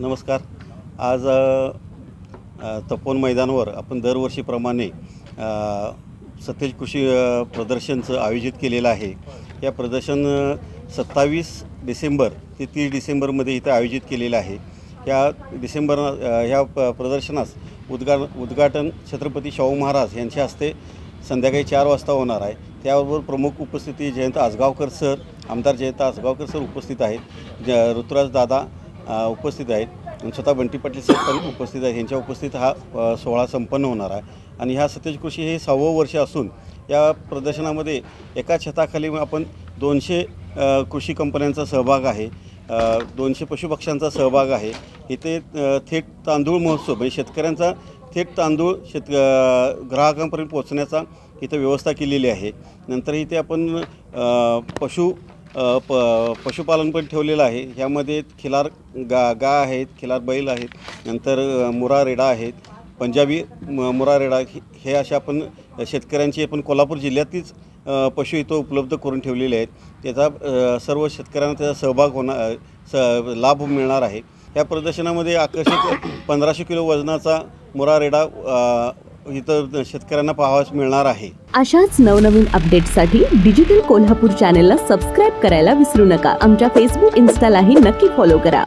नमस्कार. आज तपोन मैदानावर आपण दरवर्षीप्रमाणे सतेज कृषी प्रदर्शनचं आयोजित केलेलं आहे. या प्रदर्शन सत्तावीस डिसेंबर ते तीस डिसेंबरमध्ये इथं आयोजित केलेलं आहे. या डिसेंबर ह्या प प्रदर्शनास उद्गा उद्घाटन छत्रपती शाहू महाराज यांच्या हस्ते संध्याकाळी चार वाजता होणार आहे. त्याबरोबर प्रमुख उपस्थिती जयंत आसगावकर सर आमदार जयंत आसगावकर सर उपस्थित आहेत. ज ऋतुराज दादा उपस्थित आहेत. आणि स्वतः बंटी पाटील साहेब पण उपस्थित आहेत. यांच्या उपस्थित हा सोहळा संपन्न होणार आहे. आणि ह्या सतेज कृषी हे सहावं वर्ष असून या प्रदर्शनामध्ये एका छताखाली आपण दोनशे कृषी कंपन्यांचा सहभाग आहे. दोनशे पशुपक्ष्यांचा सहभाग आहे. इथे थेट तांदूळ महोत्सव म्हणजे शेतकऱ्यांचा थेट तांदूळ शेत ग्राहकांपर्यंत पोहोचण्याचा इथं व्यवस्था केलेली आहे. नंतर इथे आपण पशु प पशुपालन पण ठेवलेलं आहे. ह्यामध्ये खिलार गा गा आहेत खिलार बैल आहेत नंतर मुरारेडा मुरा रेडा आहेत. पंजाबी म मुरा रेडा हे- हे अशा आपण शेतकऱ्यांची आपण कोल्हापूर जिल्ह्यातीच पशु इथं उपलब्ध करून ठेवलेले आहेत. त्याचा सर्व शेतकऱ्यांना त्याचा सहभाग होणार स लाभ मिळणार आहे. या प्रदर्शनामध्ये आकर्षित पंधराशे किलो वजनाचा मुरा रेडा इथं शेतकऱ्यांना पाहावास मिळणार आहे. अशाच नवनवीन अपडेटसाठी डिजिटल कोल्हापूर चॅनेलला सबस्क्राईब करायला विसरू नका. आमच्या फेसबुक इन्स्टालाही नक्की फॉलो करा.